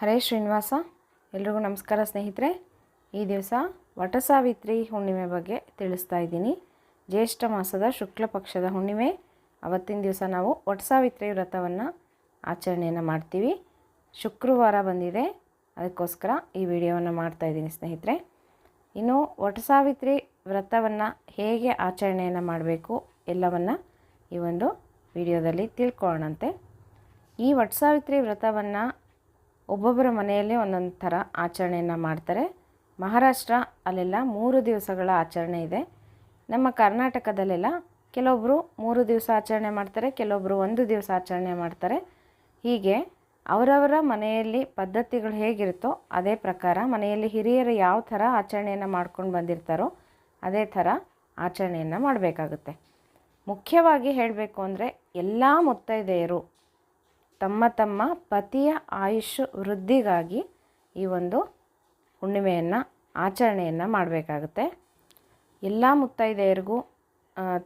ಹರೇ ಶ್ರೀನಿವಾಸ, ಎಲ್ರಿಗೂ ನಮಸ್ಕಾರ ಸ್ನೇಹಿತರೆ. ಈ ದಿವಸ ವಟಸಾವಿತ್ರಿ ಹುಣ್ಣಿಮೆ ಬಗ್ಗೆ ತಿಳಿಸ್ತಾ ಇದ್ದೀನಿ. ಜ್ಯೇಷ್ಠ ಮಾಸದ ಶುಕ್ಲ ಪಕ್ಷದ ಹುಣ್ಣಿಮೆ. ಅವತ್ತಿನ ದಿವಸ ನಾವು ವಟಸಾವಿತ್ರಿ ವ್ರತವನ್ನು ಆಚರಣೆಯನ್ನು ಮಾಡ್ತೀವಿ. ಶುಕ್ರವಾರ ಬಂದಿದೆ. ಅದಕ್ಕೋಸ್ಕರ ಈ ವಿಡಿಯೋವನ್ನು ಮಾಡ್ತಾ ಇದ್ದೀನಿ ಸ್ನೇಹಿತರೆ. ಇನ್ನು ವಟಸಾವಿತ್ರಿ ವ್ರತವನ್ನು ಹೇಗೆ ಆಚರಣೆಯನ್ನು ಮಾಡಬೇಕು ಎಲ್ಲವನ್ನು ಈ ಒಂದು ವಿಡಿಯೋದಲ್ಲಿ ತಿಳ್ಕೊಳ್ಳೋಣಂತೆ. ಈ ವಟಸಾವಿತ್ರಿ ವ್ರತವನ್ನು ಒಬ್ಬೊಬ್ಬರ ಮನೆಯಲ್ಲಿ ಒಂದೊಂದು ಥರ ಆಚರಣೆಯನ್ನು ಮಾಡ್ತಾರೆ. ಮಹಾರಾಷ್ಟ್ರ ಅಲ್ಲೆಲ್ಲ ಮೂರು ದಿವಸಗಳ ಆಚರಣೆ ಇದೆ. ನಮ್ಮ ಕರ್ನಾಟಕದಲ್ಲೆಲ್ಲ ಕೆಲವೊಬ್ಬರು ಮೂರು ದಿವಸ ಆಚರಣೆ ಮಾಡ್ತಾರೆ ಕೆಲವೊಬ್ಬರು ಒಂದು ದಿವಸ ಆಚರಣೆ ಮಾಡ್ತಾರೆ. ಹೀಗೆ ಅವರವರ ಮನೆಯಲ್ಲಿ ಪದ್ಧತಿಗಳು ಹೇಗಿರುತ್ತೋ ಅದೇ ಪ್ರಕಾರ ಮನೆಯಲ್ಲಿ ಹಿರಿಯರು ಯಾವ ಥರ ಆಚರಣೆಯನ್ನು ಮಾಡ್ಕೊಂಡು ಬಂದಿರ್ತಾರೋ ಅದೇ ಥರ ಆಚರಣೆಯನ್ನು ಮಾಡಬೇಕಾಗುತ್ತೆ. ಮುಖ್ಯವಾಗಿ ಹೇಳಬೇಕು ಅಂದರೆ ಎಲ್ಲ ಮುತ್ತೈದೆಯರು ತಮ್ಮ ತಮ್ಮ ಪತಿಯ ಆಯುಷ್ ವೃದ್ಧಿಗಾಗಿ ಈ ಒಂದು ಹುಣ್ಣಿಮೆಯನ್ನು, ಆಚರಣೆಯನ್ನು ಮಾಡಬೇಕಾಗುತ್ತೆ. ಎಲ್ಲ ಮುತ್ತೈದೆಯರಿಗೂ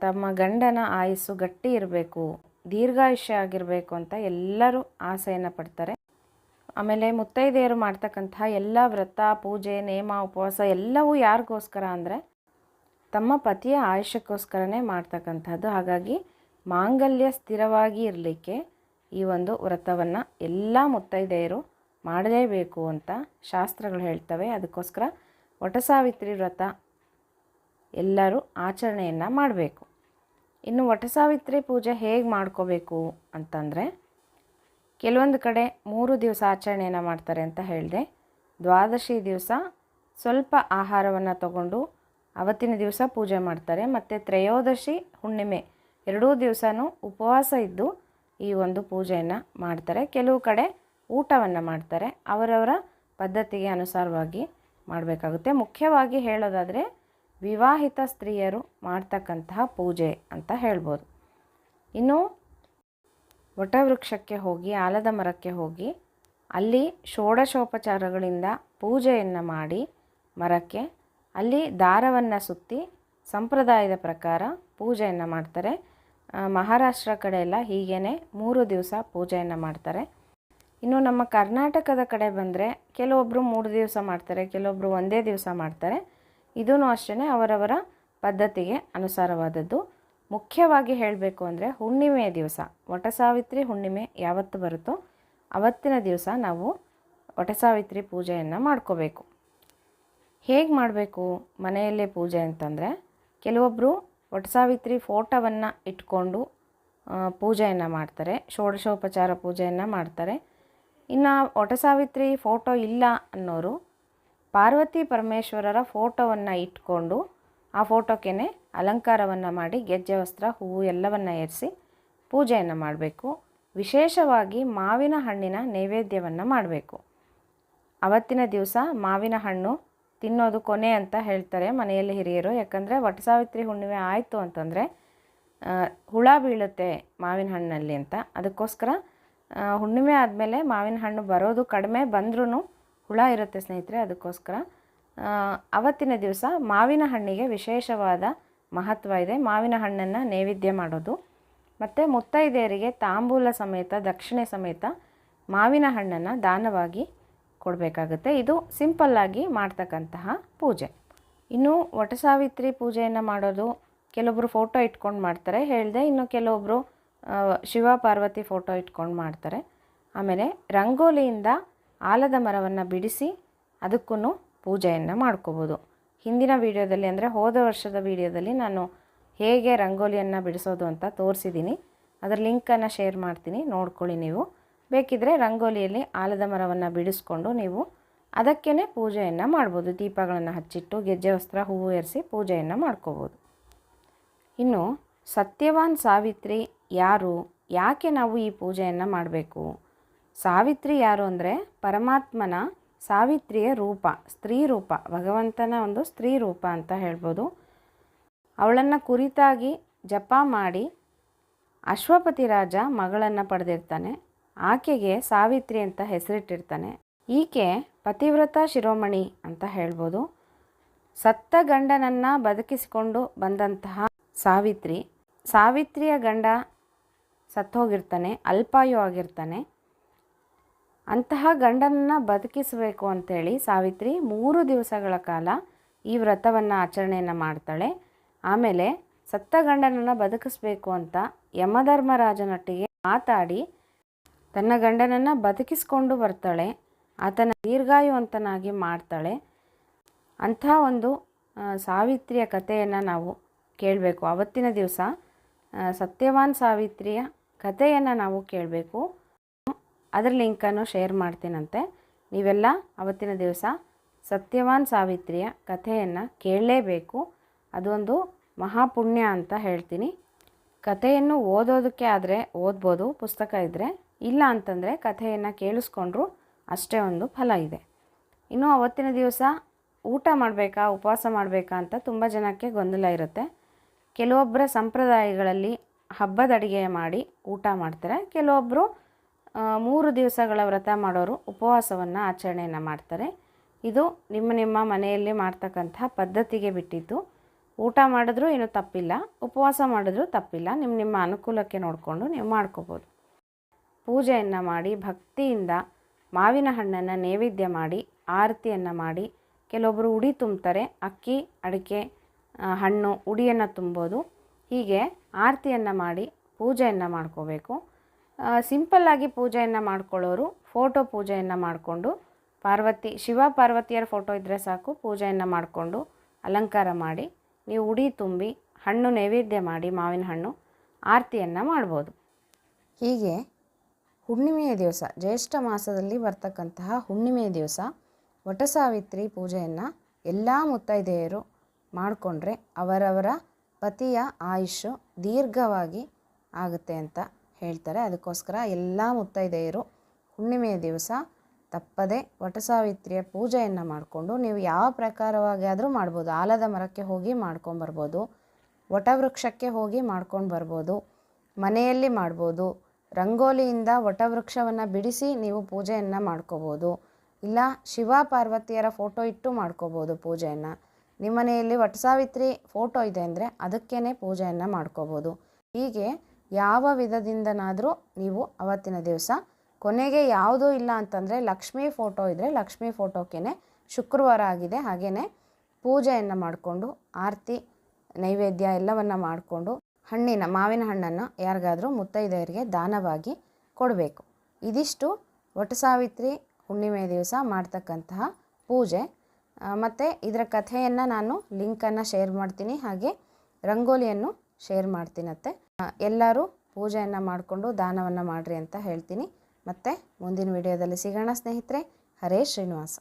ತಮ್ಮ ಗಂಡನ ಆಯುಸ್ಸು ಗಟ್ಟಿ ಇರಬೇಕು, ದೀರ್ಘಾಯುಷ್ಯ ಆಗಿರಬೇಕು ಅಂತ ಎಲ್ಲರೂ ಆಸೆಯನ್ನು ಪಡ್ತಾರೆ. ಆಮೇಲೆ ಮುತ್ತೈದೆಯರು ಮಾಡ್ತಕ್ಕಂತಹ ಎಲ್ಲ ವ್ರತ, ಪೂಜೆ, ನೇಮ, ಉಪವಾಸ ಎಲ್ಲವೂ ಯಾರಿಗೋಸ್ಕರ ಅಂದರೆ ತಮ್ಮ ಪತಿಯ ಆಯುಷ್ಯಕ್ಕೋಸ್ಕರನೇ ಮಾಡ್ತಕ್ಕಂಥದ್ದು. ಹಾಗಾಗಿ ಮಾಂಗಲ್ಯ ಸ್ಥಿರವಾಗಿ ಇರಲಿಕ್ಕೆ ಈ ಒಂದು ವ್ರತವನ್ನು ಎಲ್ಲ ಮುತ್ತೈದೆಯರು ಮಾಡಲೇಬೇಕು ಅಂತ ಶಾಸ್ತ್ರಗಳು ಹೇಳ್ತವೆ. ಅದಕ್ಕೋಸ್ಕರ ವಟಸಾವಿತ್ರಿ ವ್ರತ ಎಲ್ಲರೂ ಆಚರಣೆಯನ್ನು ಮಾಡಬೇಕು. ಇನ್ನು ವಟಸಾವಿತ್ರಿ ಪೂಜೆ ಹೇಗೆ ಮಾಡ್ಕೋಬೇಕು ಅಂತಂದರೆ, ಕೆಲವೊಂದು ಕಡೆ ಮೂರು ದಿವಸ ಆಚರಣೆಯನ್ನು ಮಾಡ್ತಾರೆ ಅಂತ ಹೇಳಿದೆ. ದ್ವಾದಶಿ ದಿವಸ ಸ್ವಲ್ಪ ಆಹಾರವನ್ನು ತಗೊಂಡು ಅವತ್ತಿನ ದಿವಸ ಪೂಜೆ ಮಾಡ್ತಾರೆ. ಮತ್ತು ತ್ರಯೋದಶಿ ಹುಣ್ಣಿಮೆ ಎರಡೂ ದಿವಸನೂ ಉಪವಾಸ ಇದ್ದು ಈ ಒಂದು ಪೂಜೆಯನ್ನು ಮಾಡ್ತಾರೆ. ಕೆಲವು ಕಡೆ ಊಟವನ್ನು ಮಾಡ್ತಾರೆ. ಅವರವರ ಪದ್ಧತಿಗೆ ಅನುಸಾರವಾಗಿ ಮಾಡಬೇಕಾಗುತ್ತೆ. ಮುಖ್ಯವಾಗಿ ಹೇಳೋದಾದರೆ ವಿವಾಹಿತ ಸ್ತ್ರೀಯರು ಮಾಡ್ತಕ್ಕಂತಹ ಪೂಜೆ ಅಂತ ಹೇಳ್ಬೋದು. ಇನ್ನು ವಟವೃಕ್ಷಕ್ಕೆ ಹೋಗಿ, ಆಲದ ಮರಕ್ಕೆ ಹೋಗಿ, ಅಲ್ಲಿ ಷೋಡಶೋಪಚಾರಗಳಿಂದ ಪೂಜೆಯನ್ನು ಮಾಡಿ ಮರಕ್ಕೆ, ಅಲ್ಲಿ ದಾರವನ್ನು ಸುತ್ತಿ ಸಂಪ್ರದಾಯದ ಪ್ರಕಾರ ಪೂಜೆಯನ್ನು ಮಾಡ್ತಾರೆ. ಮಹಾರಾಷ್ಟ್ರ ಕಡೆ ಎಲ್ಲ ಹೀಗೇ ಮೂರು ದಿವಸ ಪೂಜೆಯನ್ನು ಮಾಡ್ತಾರೆ. ಇನ್ನು ನಮ್ಮ ಕರ್ನಾಟಕದ ಕಡೆ ಬಂದರೆ ಕೆಲವೊಬ್ಬರು ಮೂರು ದಿವಸ ಮಾಡ್ತಾರೆ ಕೆಲವೊಬ್ಬರು ಒಂದೇ ದಿವಸ ಮಾಡ್ತಾರೆ. ಇದೂ ಅಷ್ಟೇ ಅವರವರ ಪದ್ಧತಿಗೆ ಅನುಸಾರವಾದದ್ದು. ಮುಖ್ಯವಾಗಿ ಹೇಳಬೇಕು ಅಂದರೆ ಹುಣ್ಣಿಮೆಯ ದಿವಸ, ವಟಸಾವಿತ್ರಿ ಹುಣ್ಣಿಮೆ ಯಾವತ್ತು ಬರುತ್ತೋ ಅವತ್ತಿನ ದಿವಸ ನಾವು ವಟಸಾವಿತ್ರಿ ಪೂಜೆಯನ್ನು ಮಾಡ್ಕೋಬೇಕು. ಹೇಗೆ ಮಾಡಬೇಕು ಮನೆಯಲ್ಲೇ ಪೂಜೆ ಅಂತಂದರೆ ಕೆಲವೊಬ್ಬರು ವಟಸಾವಿತ್ರಿ ಫೋಟೋವನ್ನು ಇಟ್ಕೊಂಡು ಪೂಜೆಯನ್ನು ಮಾಡ್ತಾರೆ. ಷೋಡಶೋಪಚಾರ ಪೂಜೆಯನ್ನು ಮಾಡ್ತಾರೆ. ಇನ್ನು ವಟಸಾವಿತ್ರಿ ಫೋಟೋ ಇಲ್ಲ ಅನ್ನೋರು ಪಾರ್ವತಿ ಪರಮೇಶ್ವರರ ಫೋಟೋವನ್ನು ಇಟ್ಕೊಂಡು, ಆ ಫೋಟೋಕ್ಕೆ ಅಲಂಕಾರವನ್ನು ಮಾಡಿ, ಗೆಜ್ಜೆ, ವಸ್ತ್ರ, ಹೂವು ಎಲ್ಲವನ್ನು ಏರಿಸಿ ಪೂಜೆಯನ್ನು ಮಾಡಬೇಕು. ವಿಶೇಷವಾಗಿ ಮಾವಿನ ಹಣ್ಣಿನ ನೈವೇದ್ಯವನ್ನು ಮಾಡಬೇಕು. ಅವತ್ತಿನ ದಿವಸ ಮಾವಿನ ಹಣ್ಣು ತಿನ್ನೋದು ಕೊನೆ ಅಂತ ಹೇಳ್ತಾರೆ ಮನೆಯಲ್ಲಿ ಹಿರಿಯರು. ಯಾಕಂದರೆ ವಟಸಾವಿತ್ರಿ ಹುಣ್ಣಿಮೆ ಆಯಿತು ಅಂತಂದರೆ ಹುಳ ಬೀಳುತ್ತೆ ಮಾವಿನ ಹಣ್ಣಲ್ಲಿ ಅಂತ. ಅದಕ್ಕೋಸ್ಕರ ಹುಣ್ಣಿಮೆ ಆದಮೇಲೆ ಮಾವಿನ ಹಣ್ಣು ಬರೋದು ಕಡಿಮೆ ಬಂದ್ರೂ ಹುಳ ಇರುತ್ತೆ ಸ್ನೇಹಿತರೆ, ಅದಕ್ಕೋಸ್ಕರ ಅವತ್ತಿನ ದಿವಸ ಮಾವಿನ ಹಣ್ಣಿಗೆ ವಿಶೇಷವಾದ ಮಹತ್ವ ಇದೆ. ಮಾವಿನ ಹಣ್ಣನ್ನು ನೈವೇದ್ಯ ಮಾಡೋದು. ಮತ್ತು ಮುತ್ತೈದೆಯರಿಗೆ ತಾಂಬೂಲ ಸಮೇತ, ದಕ್ಷಿಣೆ ಸಮೇತ ಮಾವಿನ ಹಣ್ಣನ್ನು ದಾನವಾಗಿ ಕೊಡಬೇಕಾಗುತ್ತೆ. ಇದು ಸಿಂಪಲ್ಲಾಗಿ ಮಾಡ್ತಕ್ಕಂತಹ ಪೂಜೆ. ಇನ್ನು ವಟಸಾವಿತ್ರಿ ಪೂಜೆಯನ್ನು ಮಾಡೋದು ಕೆಲವೊಬ್ಬರು ಫೋಟೋ ಇಟ್ಕೊಂಡು ಮಾಡ್ತಾರೆ. ಹೇಳಿದೆ ಇನ್ನು ಕೆಲವೊಬ್ಬರು ಶಿವ ಪಾರ್ವತಿ ಫೋಟೋ ಇಟ್ಕೊಂಡು ಮಾಡ್ತಾರೆ. ಆಮೇಲೆ ರಂಗೋಲಿಯಿಂದ ಆಲದ ಮರವನ್ನು ಬಿಡಿಸಿ ಅದಕ್ಕೂ ಪೂಜೆಯನ್ನು ಮಾಡ್ಕೋಬೋದು. ಹಿಂದಿನ ವಿಡಿಯೋದಲ್ಲಿ ಅಂದರೆ ಹೋದ ವರ್ಷದ ವಿಡಿಯೋದಲ್ಲಿ ನಾನು ಹೇಗೆ ರಂಗೋಲಿಯನ್ನು ಬಿಡಿಸೋದು ಅಂತ ತೋರಿಸಿದ್ದೀನಿ ಅದರ ಲಿಂಕನ್ನು ಶೇರ್ ಮಾಡ್ತೀನಿ, ನೋಡ್ಕೊಳ್ಳಿ ನೀವು. ಬೇಕಿದ್ದರೆ ರಂಗೋಲಿಯಲ್ಲಿ ಆಲದ ಮರವನ್ನು ಬಿಡಿಸ್ಕೊಂಡು ನೀವು ಅದಕ್ಕೇ ಪೂಜೆಯನ್ನು ಮಾಡ್ಬೋದು. ದೀಪಗಳನ್ನು ಹಚ್ಚಿಟ್ಟು ಗೆಜ್ಜೆ, ವಸ್ತ್ರ, ಹೂವು ಏರಿಸಿ ಪೂಜೆಯನ್ನು ಮಾಡ್ಕೋಬೋದು. ಇನ್ನು ಸತ್ಯವಾನ್ ಸಾವಿತ್ರಿ ಯಾರು? ಯಾಕೆ ನಾವು ಈ ಪೂಜೆಯನ್ನು ಮಾಡಬೇಕು? ಸಾವಿತ್ರಿ ಯಾರು ಅಂದರೆ ಪರಮಾತ್ಮನ ಸಾವಿತ್ರಿಯ ರೂಪ, ಸ್ತ್ರೀ ರೂಪ, ಭಗವಂತನ ಒಂದು ಸ್ತ್ರೀ ರೂಪ ಅಂತ ಹೇಳ್ಬೋದು. ಅವಳನ್ನು ಕುರಿತಾಗಿ ಜಪ ಮಾಡಿ ಅಶ್ವಪತಿ ರಾಜ ಮಗಳನ್ನು ಪಡೆದಿರ್ತಾನೆ. ಆಕೆಗೆ ಸಾವಿತ್ರಿ ಅಂತ ಹೆಸರಿಟ್ಟಿರ್ತಾನೆ. ಈಕೆ ಪತಿವ್ರತ ಶಿರೋಮಣಿ ಅಂತ ಹೇಳ್ಬೋದು. ಸತ್ತ ಗಂಡನನ್ನು ಬದುಕಿಸಿಕೊಂಡು ಬಂದಂತಹ ಸಾವಿತ್ರಿ. ಸಾವಿತ್ರಿಯ ಗಂಡ ಸತ್ತೋಗಿರ್ತಾನೆ, ಅಲ್ಪಾಯು ಆಗಿರ್ತಾನೆ. ಅಂತಹ ಗಂಡನನ್ನು ಬದುಕಿಸಬೇಕು ಅಂಥೇಳಿ ಸಾವಿತ್ರಿ ಮೂರು ದಿವಸಗಳ ಕಾಲ ಈ ವ್ರತವನ್ನು ಆಚರಣೆಯನ್ನು ಮಾಡ್ತಾಳೆ. ಆಮೇಲೆ ಸತ್ತ ಗಂಡನನ್ನು ಬದುಕಿಸ್ಬೇಕು ಅಂತ ಯಮಧರ್ಮರಾಜನೊಟ್ಟಿಗೆ ಮಾತಾಡಿ ತನ್ನ ಗಂಡನನ್ನು ಬದುಕಿಸ್ಕೊಂಡು ಬರ್ತಾಳೆ. ಆತನ ದೀರ್ಘಾಯುವಂತನಾಗಿ ಮಾಡ್ತಾಳೆ. ಅಂಥ ಒಂದು ಸಾವಿತ್ರಿಯ ಕಥೆಯನ್ನು ನಾವು ಕೇಳಬೇಕು. ಅವತ್ತಿನ ದಿವಸ ಸತ್ಯವಾನ್ ಸಾವಿತ್ರಿಯ ಕಥೆಯನ್ನು ನಾವು ಕೇಳಬೇಕು. ಅದರ ಲಿಂಕನ್ನು ಶೇರ್ ಮಾಡ್ತೀನಂತೆ. ನೀವೆಲ್ಲ ಅವತ್ತಿನ ದಿವಸ ಸತ್ಯವಾನ್ ಸಾವಿತ್ರಿಯ ಕಥೆಯನ್ನು ಕೇಳಲೇಬೇಕು. ಅದೊಂದು ಮಹಾಪುಣ್ಯ ಅಂತ ಹೇಳ್ತೀನಿ. ಕಥೆಯನ್ನು ಓದೋದಕ್ಕೆ ಆದರೆ ಓದ್ಬೋದು. ಪುಸ್ತಕ ಇದ್ದರೆ ಇಲ್ಲ ಅಂತಂದರೆ ಕಥೆಯನ್ನು ಕೇಳಿಸ್ಕೊಂಡ್ರೂ ಅಷ್ಟೇ ಒಂದು ಫಲ ಇದೆ. ಇನ್ನು ಅವತ್ತಿನ ದಿವಸ ಊಟ ಮಾಡಬೇಕಾ, ಉಪವಾಸ ಮಾಡಬೇಕಾ ಅಂತ ತುಂಬ ಜನಕ್ಕೆ ಗೊಂದಲ ಇರುತ್ತೆ. ಕೆಲವೊಬ್ಬರ ಸಂಪ್ರದಾಯಗಳಲ್ಲಿ ಹಬ್ಬದ ಅಡುಗೆ ಮಾಡಿ ಊಟ ಮಾಡ್ತಾರೆ. ಕೆಲವೊಬ್ಬರು ಮೂರು ದಿವಸಗಳ ವ್ರತ ಮಾಡೋರು ಉಪವಾಸವನ್ನು ಆಚರಣೆಯನ್ನು ಮಾಡ್ತಾರೆ. ಇದು ನಿಮ್ಮ ನಿಮ್ಮ ಮನೆಯಲ್ಲಿ ಮಾಡ್ತಕ್ಕಂಥ ಪದ್ಧತಿಗೆ ಬಿಟ್ಟಿದ್ದು. ಊಟ ಮಾಡಿದ್ರೂ ಏನೂ ತಪ್ಪಿಲ್ಲ, ಉಪವಾಸ ಮಾಡಿದ್ರೂ ತಪ್ಪಿಲ್ಲ. ನಿಮ್ಮ ನಿಮ್ಮ ಅನುಕೂಲಕ್ಕೆ ನೋಡಿಕೊಂಡು ನೀವು ಮಾಡ್ಕೋಬೋದು. ಪೂಜೆಯನ್ನು ಮಾಡಿ, ಭಕ್ತಿಯಿಂದ ಮಾವಿನ ಹಣ್ಣನ್ನು ನೈವೇದ್ಯ ಮಾಡಿ, ಆರತಿಯನ್ನು ಮಾಡಿ ಕೆಲವೊಬ್ಬರು ಉಡಿ ತುಂಬ್ತಾರೆ, ಅಕ್ಕಿ, ಅಡಿಕೆ ಹಣ್ಣು, ಉಡಿಯನ್ನು ತುಂಬೋದು. ಹೀಗೆ ಆರತಿಯನ್ನು ಮಾಡಿ ಪೂಜೆಯನ್ನು ಮಾಡ್ಕೋಬೇಕು. ಸಿಂಪಲ್ಲಾಗಿ ಪೂಜೆಯನ್ನು ಮಾಡ್ಕೊಳ್ಳೋರು ಫೋಟೋ ಪೂಜೆಯನ್ನು ಮಾಡಿಕೊಂಡು, ಪಾರ್ವತಿ, ಶಿವ ಪಾರ್ವತಿಯರ ಫೋಟೋ ಇದ್ದರೆ ಸಾಕು, ಪೂಜೆಯನ್ನು ಮಾಡಿಕೊಂಡು ಅಲಂಕಾರ ಮಾಡಿ, ನೀವು ಉಡಿ ತುಂಬಿ ಹಣ್ಣು ನೈವೇದ್ಯ ಮಾಡಿ, ಮಾವಿನ ಹಣ್ಣು ಆರತಿಯನ್ನು ಮಾಡ್ಬೋದು. ಹೀಗೆ ಹುಣ್ಣಿಮೆಯ ದಿವಸ, ಜ್ಯೇಷ್ಠ ಮಾಸದಲ್ಲಿ ಬರ್ತಕ್ಕಂತಹ ಹುಣ್ಣಿಮೆಯ ದಿವಸ ವಟಸಾವಿತ್ರಿ ಪೂಜೆಯನ್ನು ಎಲ್ಲ ಮುತ್ತೈದೆಯರು ಮಾಡಿಕೊಂಡ್ರೆ ಅವರವರ ಪತಿಯ ಆಯುಷು ದೀರ್ಘವಾಗಿ ಆಗುತ್ತೆ ಅಂತ ಹೇಳ್ತಾರೆ. ಅದಕ್ಕೋಸ್ಕರ ಎಲ್ಲ ಮುತ್ತೈದೆಯರು ಹುಣ್ಣಿಮೆಯ ದಿವಸ ತಪ್ಪದೆ ವಟಸಾವಿತ್ರಿಯ ಪೂಜೆಯನ್ನು ಮಾಡಿಕೊಂಡು ನೀವು ಯಾವ ಪ್ರಕಾರವಾಗಿ ಆದರೂ ಮಾಡ್ಬೋದು. ಆಲದ ಮರಕ್ಕೆ ಹೋಗಿ ಮಾಡ್ಕೊಂಬರ್ಬೋದು ವಟವೃಕ್ಷಕ್ಕೆ ಹೋಗಿ ಮಾಡ್ಕೊಂಡು ಬರ್ಬೋದು, ಮನೆಯಲ್ಲಿ ಮಾಡ್ಬೋದು ರಂಗೋಲಿಯಿಂದ ವಟವೃಕ್ಷವನ್ನು ಬಿಡಿಸಿ ನೀವು ಪೂಜೆಯನ್ನು ಮಾಡ್ಕೋಬೋದು. ಇಲ್ಲ, ಶಿವ ಪಾರ್ವತಿಯರ ಫೋಟೋ ಇಟ್ಟು ಮಾಡ್ಕೋಬೋದು ಪೂಜೆಯನ್ನು. ನಿಮ್ಮ ಮನೆಯಲ್ಲಿ ವಟಸಾವಿತ್ರಿ ಫೋಟೋ ಇದೆ ಅಂದರೆ ಅದಕ್ಕೇ ಪೂಜೆಯನ್ನು ಮಾಡ್ಕೋಬೋದು. ಹೀಗೆ ಯಾವ ವಿಧದಿಂದನಾದರೂ ನೀವು ಅವತ್ತಿನ ದಿವಸ ಕೊನೆಗೆ ಯಾವುದೂ ಇಲ್ಲ ಅಂತಂದರೆ ಲಕ್ಷ್ಮೀ ಫೋಟೋ ಇದ್ದರೆ ಲಕ್ಷ್ಮೀ ಫೋಟೋಕ್ಕೇ ಶುಕ್ರವಾರ ಆಗಿದೆ. ಹಾಗೆಯೇ ಪೂಜೆಯನ್ನು ಮಾಡಿಕೊಂಡು, ಆರತಿ, ನೈವೇದ್ಯ ಎಲ್ಲವನ್ನು ಮಾಡಿಕೊಂಡು ಹಣ್ಣಿನ, ಮಾವಿನ ಹಣ್ಣನ್ನು ಯಾರಿಗಾದರೂ ಮುತ್ತೈದೆಯರಿಗೆ ದಾನವಾಗಿ ಕೊಡಬೇಕು. ಇದಿಷ್ಟು ವಟಸಾವಿತ್ರಿ ಹುಣ್ಣಿಮೆ ದಿವಸ ಮಾಡ್ತಕ್ಕಂತಹ ಪೂಜೆ. ಮತ್ತು ಇದರ ಕಥೆಯನ್ನು ನಾನು ಲಿಂಕನ್ನು ಶೇರ್ ಮಾಡ್ತೀನಿ, ಹಾಗೆ ರಂಗೋಲಿಯನ್ನು ಶೇರ್ ಮಾಡ್ತೀನತ್ತೆ ಎಲ್ಲರೂ ಪೂಜೆಯನ್ನು ಮಾಡಿಕೊಂಡು ದಾನವನ್ನು ಮಾಡಿರಿ ಅಂತ ಹೇಳ್ತೀನಿ. ಮತ್ತು ಮುಂದಿನ ವಿಡಿಯೋದಲ್ಲಿ ಸಿಗೋಣ ಸ್ನೇಹಿತರೆ. ಹರೇ ಶ್ರೀನಿವಾಸ.